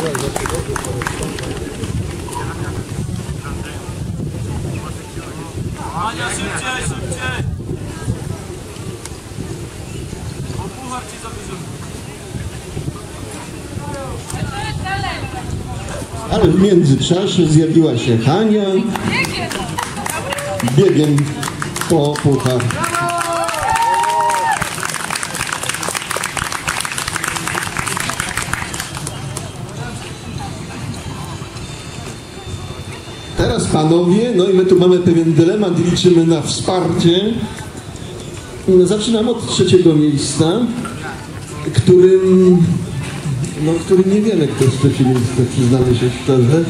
Ania, szybciej, szybciej! O puchar ci zabierzemy. Ale w międzyczasie zjawiła się Hania biegiem po puchar. Teraz panowie, no i my tu mamy pewien dylemat i liczymy na wsparcie. Zaczynam od trzeciego miejsca, którym no, który nie wiemy, kto jest trzecie przyznamy się szczerze.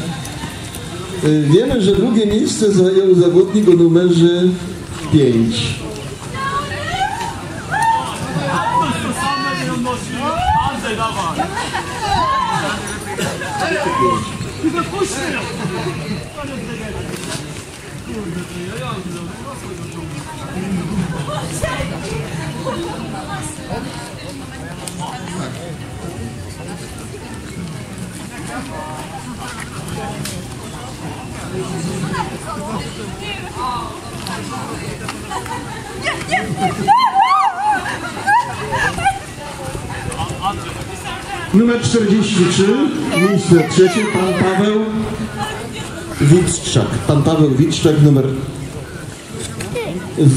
Y, Wiemy, że drugie miejsce zajął zawodnik o numerze 5. To same nie odnosi. Andrzej, dawaj! Numer 43, miejsce trzecie, pan Paweł Witczak. Pan Paweł Witczak, numer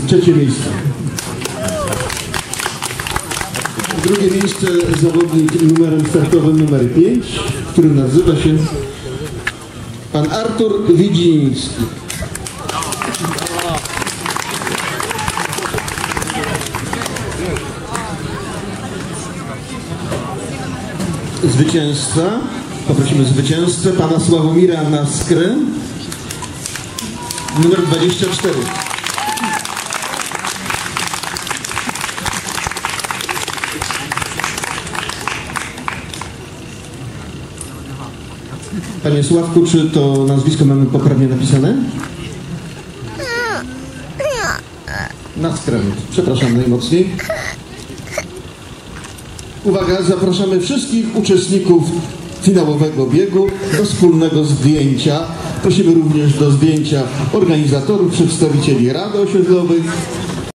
trzecie miejsce. Drugie miejsce zawodnik numerem startowym numer 5, który nazywa się pan Artur Widziński. Zwycięzca, poprosimy zwycięzcę, pana Sławomira Naskrę, numer 24. Panie Sławku, czy to nazwisko mamy poprawnie napisane? Naskrę, przepraszam najmocniej. Uwaga, zapraszamy wszystkich uczestników finałowego biegu do wspólnego zdjęcia. Prosimy również do zdjęcia organizatorów, przedstawicieli Rady Osiedlowych,